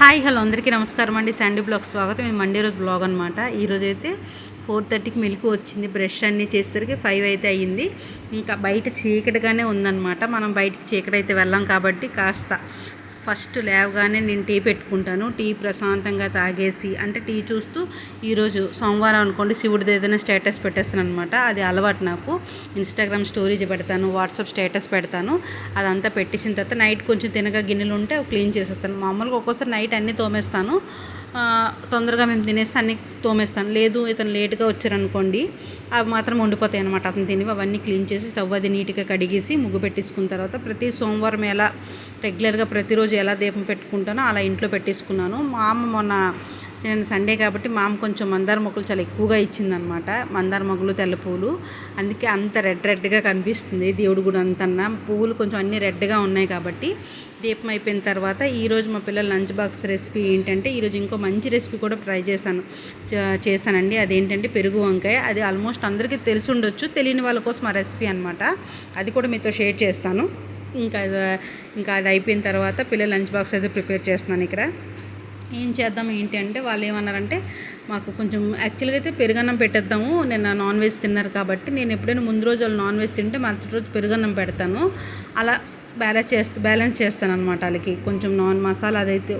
Hi hello అందరికీ నమస్కారం అండి. శాండీ బ్లాగ్ స్వాగతం. ఇది మండే రోజు బ్లాగ్ అనమాట ఈరోజు అయితే ఫోర్ థర్టీకి మిల్క్ వచ్చింది. బ్రష్ అన్నీ చేసేసరికి ఫైవ్ అయితే అయ్యింది. ఇంకా బయట చీకటిగానే ఉందన్నమాట. మనం బయటికి చీకటి అయితే వెళ్ళాం కాబట్టి కాస్త ఫస్ట్ లేవగానే నేను టీ పెట్టుకుంటాను. టీ ప్రశాంతంగా తాగేసి అంటే టీ చూస్తూ ఈరోజు సోమవారం అనుకోండి శివుడిది ఏదైనా స్టేటస్ పెట్టేస్తాను అనమాట అది అలవాటు నాకు. ఇన్స్టాగ్రామ్ స్టోరీస్ పెడతాను వాట్సాప్ స్టేటస్ పెడతాను. అదంతా పెట్టేసిన తర్వాత నైట్ కొంచెం తినగా గిన్నెలు ఉంటే క్లీన్ చేసేస్తాను. మామూలుగా ఒక్కోసారి నైట్ అన్నీ తోమేస్తాను. తొందరగా మేము తినేస్తే అన్ని తోమేస్తాను లేదు ఇతను లేట్గా వచ్చారనుకోండి అవి మాత్రం వండిపోతాయి అనమాట అతను తిని అవన్నీ క్లీన్ చేసి స్టవ్ అది నీట్గా కడిగేసి ముగ్గు పెట్టేసుకున్న తర్వాత ప్రతి సోమవారం ఎలా రెగ్యులర్గా ప్రతిరోజు ఎలా దీపం పెట్టుకుంటానో అలా ఇంట్లో పెట్టేసుకున్నాను. మా అమ్మ మొన్న నేను సండే కాబట్టి మా అమ్మ కొంచెం మందార మొక్కలు చాలా ఎక్కువగా ఇచ్చిందనమాట మందార మొగ్గలు తెల్ల పూలు. అందుకే అంత రెడ్ రెడ్గా కనిపిస్తుంది. దేవుడు గుడి అంతన్నా. పువ్వులు కొంచెం అన్ని రెడ్గా ఉన్నాయి కాబట్టి దీపం అయిపోయిన తర్వాత ఈరోజు మా పిల్లల లంచ్ బాక్స్ రెసిపీ ఏంటంటే ఈరోజు ఇంకో మంచి రెసిపీ కూడా ట్రై చేశాను. చ- చేశానండి. అదేంటంటే పెరుగు వంకాయ. అది ఆల్మోస్ట్ అందరికీ తెలిసి ఉండొచ్చు. తెలియని వాళ్ళ కోసం ఆ రెసిపీ అనమాట అది కూడా మీతో షేర్ చేస్తాను. ఇంకా ఇంకా అది అయిపోయిన తర్వాత పిల్లల లంచ్ బాక్స్ అయితే ప్రిపేర్ చేస్తున్నాను ఇక్కడ. ఏం చేద్దాం ఏంటి అంటే వాళ్ళు ఏమన్నారంటే మాకు కొంచెం యాక్చువల్గా అయితే పెరుగన్నం పెట్టేద్దాము. నిన్న నాన్ వెజ్ తిన్నారు కాబట్టి నేను ఎప్పుడైనా ముందు రోజు వాళ్ళు నాన్ వెజ్ తింటే మరుసటి రోజు పెరుగన్నం పెడతాను. అలా బ్యాలెన్స్ చేస్తా బ్యాలెన్స్ చేస్తాను అనమాట వాళ్ళకి. కొంచెం నాన్ మసాలా అదైతే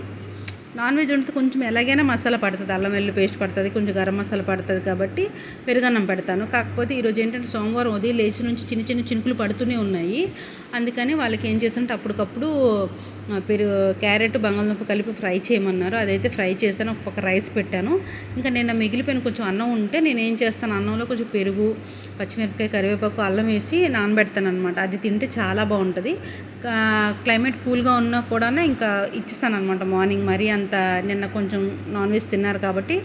నాన్ వెజ్ వండితే కొంచెం ఎలాగైనా మసాలా పడుతుంది. అల్లం వెల్లుల్లి పేస్ట్ పడుతుంది కొంచెం గరం మసాలా పడుతుంది కాబట్టి పెరుగన్నం పెడతాను. కాకపోతే ఈరోజు ఏంటంటే సోమవారం ఉదయం లేచి నుంచి చిన్న చిన్న చినుకులు పడుతూనే ఉన్నాయి. అందుకని వాళ్ళకి ఏం చేస్తుంటే అప్పటికప్పుడు పెరు పెరుగు క్యారెట్ బంగాళదుంప కలిపి ఫ్రై చేయమన్నారు. అదైతే ఫ్రై చేశాను. ఒక పక్క రైస్ పెట్టాను. ఇంకా నేను మిగిలిపోయిన కొంచెం అన్నం ఉంటే నేను ఏం చేస్తాను? అన్నంలో కొంచెం పెరుగు పచ్చిమిరపకాయ కరివేపాకు అల్లం వేసి నానబెడతాను అనమాట అది తింటే చాలా బాగుంటుంది. క్లైమేట్ కూల్గా ఉన్నా కూడా ఇంకా ఇచ్చిస్తాను అనమాట మార్నింగ్. మరీ అంత నిన్న కొంచెం నాన్ వెజ్ తిన్నారు కాబట్టి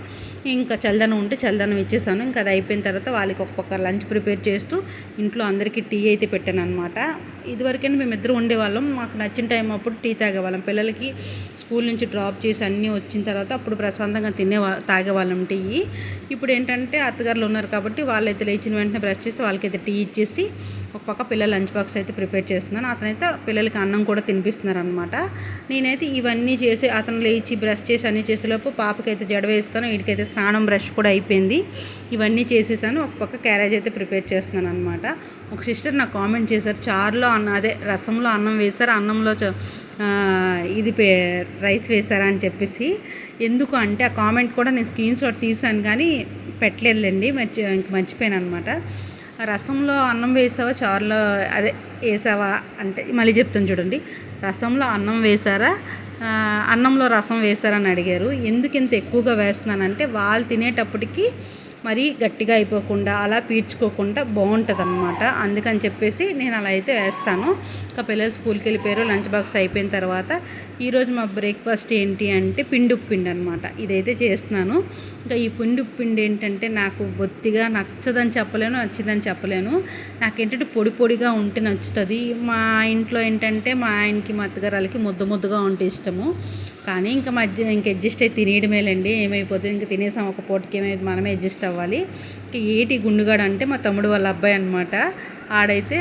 ఇంకా చల్దనం ఉంటే చల్దనం ఇచ్చేసాను. ఇంకా అది అయిపోయిన తర్వాత వాళ్ళకి ఒక్కొక్క లంచ్ ప్రిపేర్ చేస్తూ ఇంట్లో అందరికీ టీ అయితే పెట్టాను అనమాట ఇదివరకైనా మేము ఇద్దరు ఉండేవాళ్ళం. మాకు నచ్చిన టైం అప్పుడు టీ తాగేవాళ్ళం. పిల్లలకి స్కూల్ నుంచి డ్రాప్ చేసి అన్నీ వచ్చిన తర్వాత అప్పుడు ప్రశాంతంగా తినే తాగేవాళ్ళం టీ. ఇప్పుడు ఏంటంటే అత్తగారులు ఉన్నారు కాబట్టి వాళ్ళైతే లేచిన వెంటనే బ్రష్ చేస్తే వాళ్ళకైతే టీ ఇచ్చేసి ఒక పక్క పిల్లల లంచ్ బాక్స్ అయితే ప్రిపేర్ చేస్తున్నాను. అతనైతే పిల్లలకి అన్నం కూడా తినిపిస్తున్నారు అనమాట నేనైతే ఇవన్నీ చేసి అతను లేచి బ్రష్ చేసి అన్నీ చేసేలోపు పాపకైతే జడ వేస్తాను. వీడికైతే స్నానం బ్రష్ కూడా అయిపోయింది. ఇవన్నీ చేసేసాను. ఒక పక్క క్యారేజ్ అయితే ప్రిపేర్ చేస్తున్నాను అనమాట ఒక సిస్టర్ నాకు కామెంట్ చేశారు చారులో అన్న అదే రసంలో అన్నం వేశారు? అన్నంలో చ- ఇది పే రైస్ వేశారా? అని చెప్పేసి. ఎందుకు అంటే ఆ కామెంట్ కూడా నేను స్క్రీన్ షాట్ తీసాను కానీ పెట్టలేదులేండి. మర్చి ఇంక మర్చిపోయాను అనమాట రసంలో అన్నం వేసావా? చారులో అదే వేసావా? అంటే మళ్ళీ చెప్తాను చూడండి. రసంలో అన్నం వేసారా? అన్నంలో రసం వేసారని అడిగారు. ఎందుకు ఇంత ఎక్కువగా వేస్తున్నానంటే వాళ్ళు తినేటప్పటికి మరీ గట్టిగా అయిపోకుండా అలా పీల్చుకోకుండా బాగుంటుంది అనమాట అందుకని చెప్పేసి నేను అలా అయితే వేస్తాను. ఇంకా పిల్లలు స్కూల్కి వెళ్ళిపోయారు లంచ్ బాక్స్ అయిపోయిన తర్వాత ఈరోజు మా బ్రేక్ఫాస్ట్ ఏంటి అంటే పిండి అనమాట ఇదైతే చేస్తున్నాను. ఇంకా ఈ పిండి ఏంటంటే నాకు బొత్తిగా నచ్చదని చెప్పలేను నచ్చదని చెప్పలేను. నాకేంటంటే పొడి పొడిగా ఉంటే నచ్చుతుంది. మా ఇంట్లో ఏంటంటే మా ఆయనకి మా అత్తగారాలకి ముద్ద ముద్దగా ఉంటే ఇష్టము. కానీ ఇంకా మధ్య ఇంక అడ్జస్ట్ అయ్యి తినేయడమేలండి ఏమైపోతుంది? ఇంకా తినేసాం ఒక పూటకి ఏమైతే మనమే అడ్జస్ట్ అవ్వాలి. ఇంకా ఏటి గుండుగాడు అంటే మా తమ్ముడు వాళ్ళ అబ్బాయి అనమాట ఆడైతే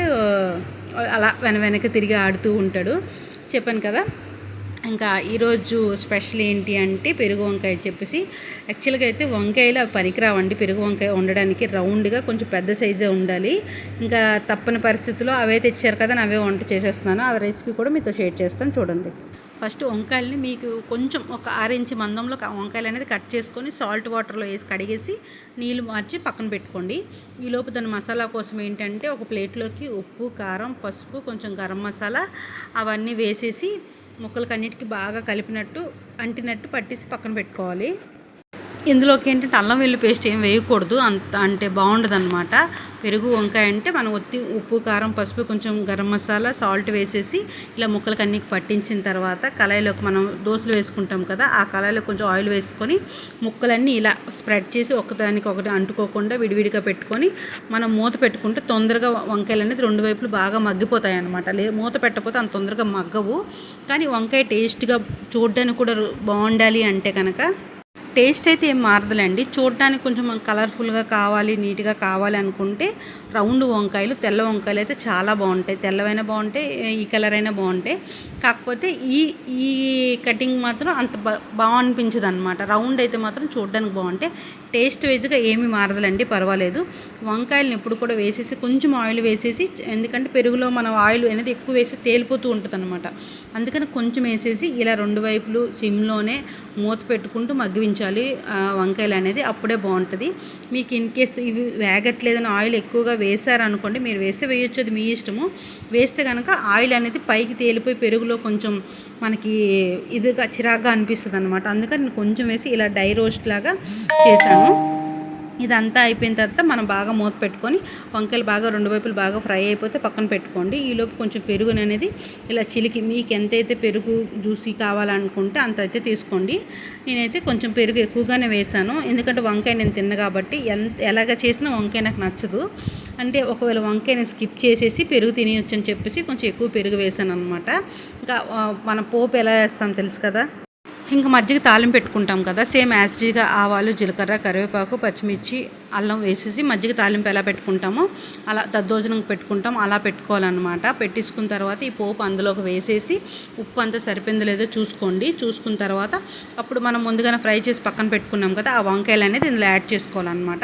అలా వెన వెనక తిరిగి ఆడుతూ ఉంటాడు. చెప్పాను కదా ఇంకా ఈరోజు స్పెషల్ ఏంటి అంటే పెరుగు వంకాయ చెప్పేసి. యాక్చువల్గా అయితే వంకాయలు అవి పనికిరావండి. పెరుగు వంకాయ వండడానికి రౌండ్గా కొంచెం పెద్ద సైజే ఉండాలి. ఇంకా తప్పని పరిస్థితుల్లో అవే తెచ్చారు కదా నేను అవే వంట చేసేస్తున్నాను. ఆ రెసిపీ కూడా మీతో షేర్ చేస్తాను. చూడండి. ఫస్ట్ వంకాయలని మీకు కొంచెం ఒక ఆరెంజ్ మందంలో వంకాయలు అనేది కట్ చేసుకొని సాల్ట్ వాటర్లో వేసి కడిగేసి నీళ్ళు మార్చి పక్కన పెట్టుకోండి. ఈ లోపు దాని మసాలా కోసం ఏంటంటే ఒక ప్లేట్లోకి ఉప్పు కారం పసుపు కొంచెం గరం మసాలా అవన్నీ వేసేసి ముక్కలకన్నిటికీ బాగా కలిపినట్టు అంటినట్టు పట్టేసి పక్కన పెట్టుకోవాలి. ఇందులోకి ఏంటంటే అల్లం వెల్లు పేస్ట్ ఏం వేయకూడదు. అంత అంటే బాగుండదు అనమాట పెరుగు వంకాయ అంటే మనం ఒత్తి ఉప్పు కారం పసుపు కొంచెం గరం మసాలా సాల్ట్ వేసేసి ఇలా ముక్కలకి అన్ని పట్టించిన తర్వాత కళాయిలోకి మనం దోశలు వేసుకుంటాం కదా ఆ కళాయిలో కొంచెం ఆయిల్ వేసుకొని ముక్కలన్నీ ఇలా స్ప్రెడ్ చేసి ఒకదానికి ఒకటి అంటుకోకుండా విడివిడిగా పెట్టుకొని మనం మూత పెట్టుకుంటే తొందరగా వంకాయలు అనేది రెండు వైపులు బాగా మగ్గిపోతాయి అనమాట లే మూత పెట్టకపోతే అంత తొందరగా మగ్గవు. కానీ వంకాయ టేస్ట్గా చూడడానికి కూడా బాగుండాలి అంటే కనుక టేస్ట్ అయితే ఏం మారదులేండి. చూడడానికి కొంచెం కలర్ఫుల్గా కావాలి నీట్గా కావాలి అనుకుంటే రౌండ్ వంకాయలు తెల్ల వంకాయలు అయితే చాలా బాగుంటాయి. తెల్లవైనా బాగుంటాయి ఈ కలర్ అయినా బాగుంటాయి. కాకపోతే ఈ ఈ కటింగ్ మాత్రం అంత బాగా అనమాట రౌండ్ అయితే మాత్రం చూడడానికి బాగుంటే టేస్ట్ వైజ్గా ఏమీ మారదులండి పర్వాలేదు. వంకాయలను ఎప్పుడు కూడా వేసేసి కొంచెం ఆయిల్ వేసేసి ఎందుకంటే పెరుగులో మనం ఆయిల్ అనేది ఎక్కువ వేసి తేలిపోతూ ఉంటుంది అనమాట అందుకని కొంచెం వేసేసి ఇలా రెండు వైపులు సిమ్లోనే మూత పెట్టుకుంటూ మగ్గించాలి. వంకాయలు అనేది అప్పుడే బాగుంటుంది. మీకు ఇన్ కేస్ ఇవి వేగట్లేదని ఆయిల్ ఎక్కువగా వేసారనుకోండి మీరు వేస్తే వేయొచ్చు అది మీ ఇష్టము. వేస్తే కనుక ఆయిల్ అనేది పైకి తేలిపోయి పెరుగు తెలుగులో కొంచెం మనకి ఇదిగా చిరాగ్గా అనిపిస్తుంది అనమాట అందుకని నేను కొంచెం వేసి ఇలా డై రోస్ట్ లాగా చేశాను. ఇదంతా అయిపోయిన తర్వాత మనం బాగా మూత పెట్టుకొని వంకాయలు బాగా రెండు వైపులు బాగా ఫ్రై అయిపోతే పక్కన పెట్టుకోండి. ఈలోపు కొంచెం పెరుగు అనేది ఇలా చిలికి మీకు ఎంతైతే పెరుగు జ్యూసీ కావాలనుకుంటే అంత అయితే తీసుకోండి. నేనైతే కొంచెం పెరుగు ఎక్కువగానే వేసాను. ఎందుకంటే వంకాయ నేను తిన్న కాబట్టి ఎంత ఎలాగ చేసినా వంకాయ నాకు నచ్చదు. అంటే ఒకవేళ వంకాయ నేను స్కిప్ చేసేసి పెరుగు తినేయచ్చు అని చెప్పేసి కొంచెం ఎక్కువ పెరుగు వేసాను అనమాట ఇంకా మన పోపు ఎలా వేస్తాం తెలుసు కదా? ఇంకా మజ్జిగ తాలింపు పెట్టుకుంటాం కదా సేమ్ యాసిడ్గా ఆవాలు జీలకర్ర కరివేపాకు పచ్చిమిర్చి అల్లం వేసేసి మజ్జిగ తాలింపు ఎలా పెట్టుకుంటామో అలా దద్దోజనం పెట్టుకుంటాం అలా పెట్టుకోవాలన్నమాట. పెట్టించుకున్న తర్వాత ఈ పోపు అందులోకి వేసేసి ఉప్పు అంతా సరిపోయిందో లేదో చూసుకోండి. చూసుకున్న తర్వాత అప్పుడు మనం ముందుగానే ఫ్రై చేసి పక్కన పెట్టుకున్నాం కదా ఆ వంకాయలు అనేది ఇందులో యాడ్ చేసుకోవాలన్నమాట.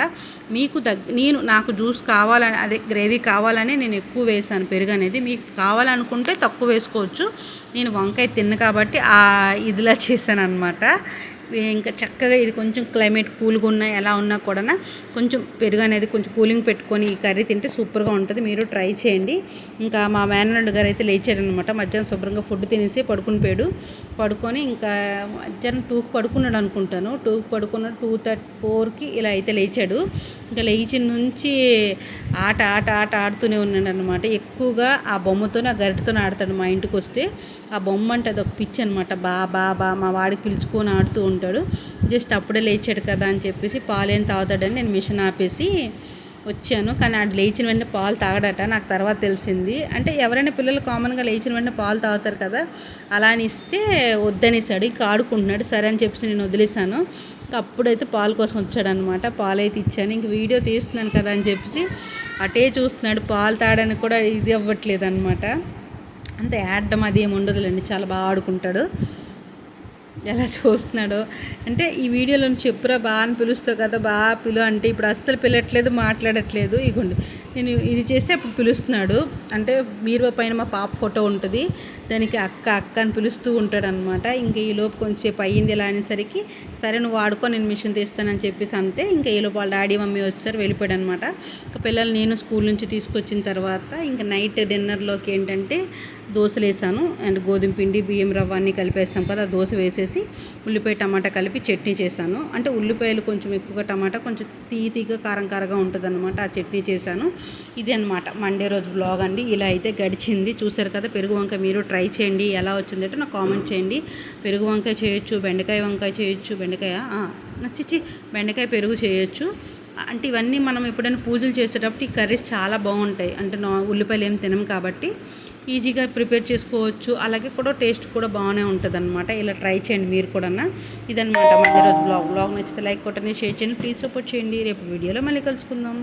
మీకు దగ్గ నేను నాకు జ్యూస్ కావాలని అదే గ్రేవీ కావాలని నేను ఎక్కువ వేసాను పెరుగు అనేది. మీకు కావాలనుకుంటే తక్కువ వేసుకోవచ్చు. నేను వంకాయ తిన్న కాబట్టి ఆ ఇదిలా చేశాను అనమాట ఇంకా చక్కగా ఇది కొంచెం క్లైమేట్ కూల్గా ఉన్నా ఎలా ఉన్నా కూడా కొంచెం పెరుగు అనేది కొంచెం కూలింగ్ పెట్టుకొని ఈ కర్రీ తింటే సూపర్గా ఉంటుంది. మీరు ట్రై చేయండి. ఇంకా మా మేనల్లుడు గారు అయితే లేచాడనమాట. మధ్యాహ్నం శుభ్రంగా ఫుడ్ తినేసి పడుకుని పోయాడు. పడుకొని ఇంకా మధ్యాహ్నం టూకి పడుకున్నాడు అనుకుంటాను. టూకి పడుకున్నాడు టూ థర్టీ ఫోర్కి ఇలా అయితే లేచాడు. ఇంకా లేచిన నుంచి ఆట ఆట ఆట ఆడుతూనే ఉన్నాడు అనమాట ఎక్కువగా ఆ బొమ్మతోనే ఆ గరిటతోనే ఆడతాడు మా ఇంటికి వస్తే ఆ బొమ్మ అంటే అదొక పిచ్చి అనమాట. బా బా బా మా వాడికి పిలుచుకొని ఆడుతూ ఉంటాడు జస్ట్ అప్పుడే లేచాడు కదా అని చెప్పేసి పాలు ఏం తాగుతాడని నేను మిషన్ ఆపేసి వచ్చాను. కానీ ఆ లేచిన వెంటనే పాలు తాగడట నాకు తర్వాత తెలిసింది. అంటే ఎవరైనా పిల్లలు కామన్గా లేచిన వెంటనే పాలు తాగుతారు కదా అలా అని ఇస్తే వద్దనేసాడు. ఇంకా ఆడుకుంటున్నాడు. సరే అని చెప్పేసి నేను వదిలేసాను అప్పుడైతే పాలు కోసం వచ్చాడనమాట. పాలు అయితే ఇచ్చాను. ఇంక వీడియో తీస్తున్నాను కదా అని చెప్పేసి అటే చూస్తున్నాడు. పాలు తాగడానికి కూడా ఇది అవ్వట్లేదు అనమాట అంత యాడ్డం అది ఏమి ఉండదులేండి. చాలా బాగా ఆడుకుంటాడు. ఎలా చూస్తున్నాడో. అంటే ఈ వీడియోలో చెప్పురా బాగా అని పిలుస్తావు కదా బాగా పిలు అంటే ఇప్పుడు అస్సలు పిలట్లేదు మాట్లాడట్లేదు ఇగోండి. నేను ఇది చేస్తే అప్పుడు పిలుస్తున్నాడు. అంటే మీరు పైన మా పాప ఫోటో ఉంటుంది. దానికి అక్క అక్క అని పిలుస్తూ ఉంటాడు అనమాట ఇంకా ఈ లోపు కొంచెంసేపు అయ్యింది ఇలా అనేసరికి సరే నువ్వు వాడుకో నేను మిషన్ తీస్తానని చెప్పేసి అంతే. ఇంకా ఈ లోపు వాళ్ళ డాడీ మమ్మీ వచ్చారు వెళ్ళిపోయాడు అనమాట ఇంకా పిల్లలు నేను స్కూల్ నుంచి తీసుకొచ్చిన తర్వాత ఇంకా నైట్ డిన్నర్లోకి ఏంటంటే దోశలు వేసాను అండ్ గోధుమ పిండి బియ్యం రవ్వ అన్నీ కలిపేస్తాం కదా దోశ వేసేసి ఉల్లిపాయ టమాటా కలిపి చట్నీ చేశాను. అంటే ఉల్లిపాయలు కొంచెం ఎక్కువగా టమాటా కొంచెం తీ తీగా కారం కారంగా ఉంటుంది అనమాట ఆ చట్నీ చేశాను. ఇది అనమాట మండే రోజు బ్లాగ్ అండి. ఇలా అయితే గడిచింది. చూసారు కదా పెరుగు వంకాయ మీరు ట్రై చేయండి. ఎలా వచ్చిందంటే నాకు కామెంట్ చేయండి. పెరుగు వంకాయ చేయొచ్చు బెండకాయ వంకాయ చేయొచ్చు బెండకాయ నచ్చిచ్చి బెండకాయ పెరుగు చేయొచ్చు. అంటే ఇవన్నీ మనం ఎప్పుడైనా పూజలు చేసేటప్పుడు ఈ కర్రీస్ చాలా బాగుంటాయి. అంటే నా ఉల్లిపాయలు ఏం తినం కాబట్టి ఈజీగా ప్రిపేర్ చేసుకోవచ్చు. అలాగే కూడా టేస్ట్ కూడా బాగానే ఉంటుంది అనమాట ఇలా ట్రై చేయండి మీరు కూడా ఇదనమాట మళ్ళీ రోజు బ్లాగ్. బ్లాగ్ నచ్చితే లైక్ కొట్టని షేర్ చేయండి. ప్లీజ్ సపోర్ట్ చేయండి. రేపు వీడియోలో మళ్ళీ కలుసుకుందాం.